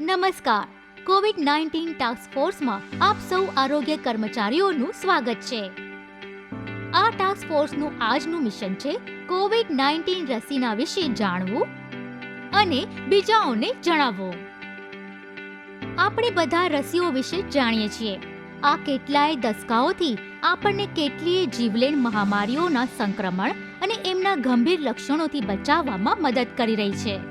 નમસ્કાર. Covid nineteen task ફોર્સમાં આપ સૌ આરોગ્ય કર્મચારીઓનું સ્વાગત છે. આ ટાસ્ક ફોર્સનું આજનું મિશન છે કોવિડ નાઇન્ટીન રસીના વિશે જાણવું અને બીજાઓને જણાવવું. આપણે બધા રસીઓ વિશે જાણીએ છીએ. આ કેટલાય દસકાઓથી આપણને કેટલીય જીવલેણ મહામારીઓના સંક્રમણ અને એમના ગંભીર લક્ષણોથી બચાવવામાં મદદ કરી રહી છે.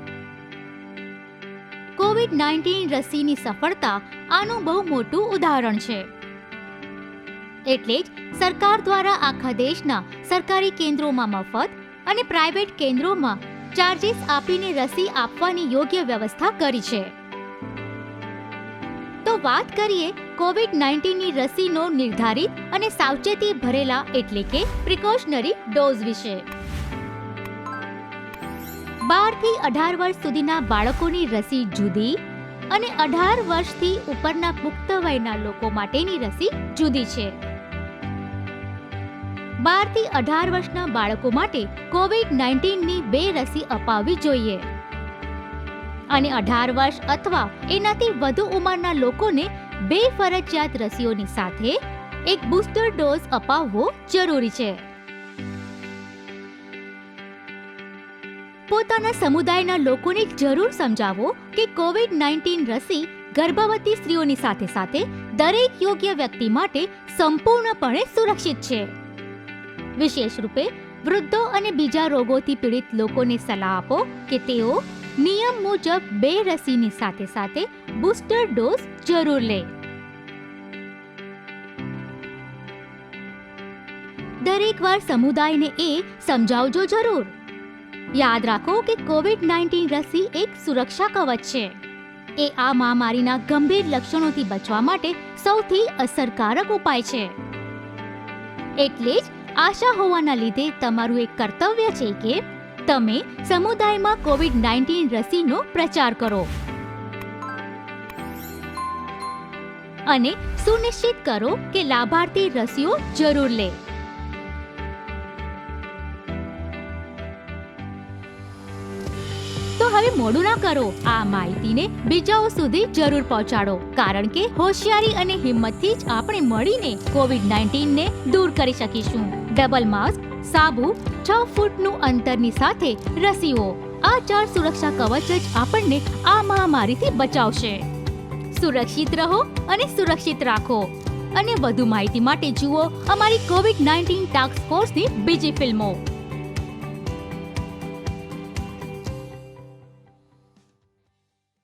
કોવિડ નાઇન્ટીન રસીની સફળતા આનું બહુ મોટું ઉદાહરણ છે. એટલે જ સરકાર દ્વારા આખા દેશના સરકારી કેન્દ્રોમાં મફત અને પ્રાઇવેટ કેન્દ્રોમાં ચાર્જિસ આપીને રસી આપવાની યોગ્ય વ્યવસ્થા કરી છે. તો વાત કરીએ કોવિડ નાઇન્ટીનની રસીનો નિર્ધારિત અને સાવચેતી ભરેલા એટલે કે પ્રિકોશનરી ડોઝ વિશે. બારથી અઢાર વર્ષ સુધીના બાળકોની રસી જુદી અને અઢાર વર્ષથી ઉપરના પુખ્ત વયના લોકો માટેની રસી જુદી છે. બારથી અઢાર વર્ષના બાળકો માટે કોવિડ નાઇન્ટીનની બે રસી અપાવવી જોઈએ. અને અઢાર વર્ષ અથવા એનાથી વધુ ઉંમરના લોકોને બે ફરજિયાત રસીઓની સાથે એક બૂસ્ટર ડોઝ અપાવવો જરૂરી છે. પોતાના સમુદાયના લોકોને જરૂર સમજાવો કે કોવિડ નાઇન્ટીન રસી ગર્ભવતી સ્ત્રીઓની સાથે સાથે દરેક યોગ્ય વ્યક્તિ માટે સંપૂર્ણપણે સુરક્ષિત છે. વિશેષ રૂપે વૃદ્ધો અને બીજા રોગોથી પીડિત લોકોને સલાહ આપો કે તેઓ નિયમ મુજબ બે રસીની સાથે સાથે બૂસ્ટર ડોઝ જરૂર લે. દરેક વાર સમુદાયને એ સમજાવજો જરૂર. યાદ રાખો કે કોવિડ નાઇન્ટીન રસી એક સુરક્ષા કવચ છે. એ આ મહામારીના ગંભીર લક્ષણોથી બચવા માટે સૌથી અસરકારક ઉપાય છે. એટલે જ આશા હોવાના લીધે તમારું એક કર્તવ્ય છે કે તમે સમુદાયમાં કોવિડ નાઇન્ટીન રસીનો પ્રચાર કરો. અને સુનિશ્ચિત કરો કે લાભાર્થી રસીઓ જરૂર લે. તો હવે મોડું ના કરો. આ માહિતીને બીજાઓ સુધી જરૂર પહોંચાડો. કારણ કે હોશિયારી અને હિંમતથી જ આપણે મળીને કોવિડ નાઇન્ટીનને દૂર કરી શકીશું. ડબલ માસ્ક, સાબુ, છ ફૂટનું અંતરની સાથે રસીઓ. આ ચાર સુરક્ષા કવચ જ આપણને આ મહામારીથી બચાવશે. સુરક્ષિત રહો અને સુરક્ષિત રાખો. અને વધુ માહિતી માટે જુઓ અમારી કોવિડ નાઇન્ટીન ટાસ્ક ફોર્સની બીજી ફિલ્મો.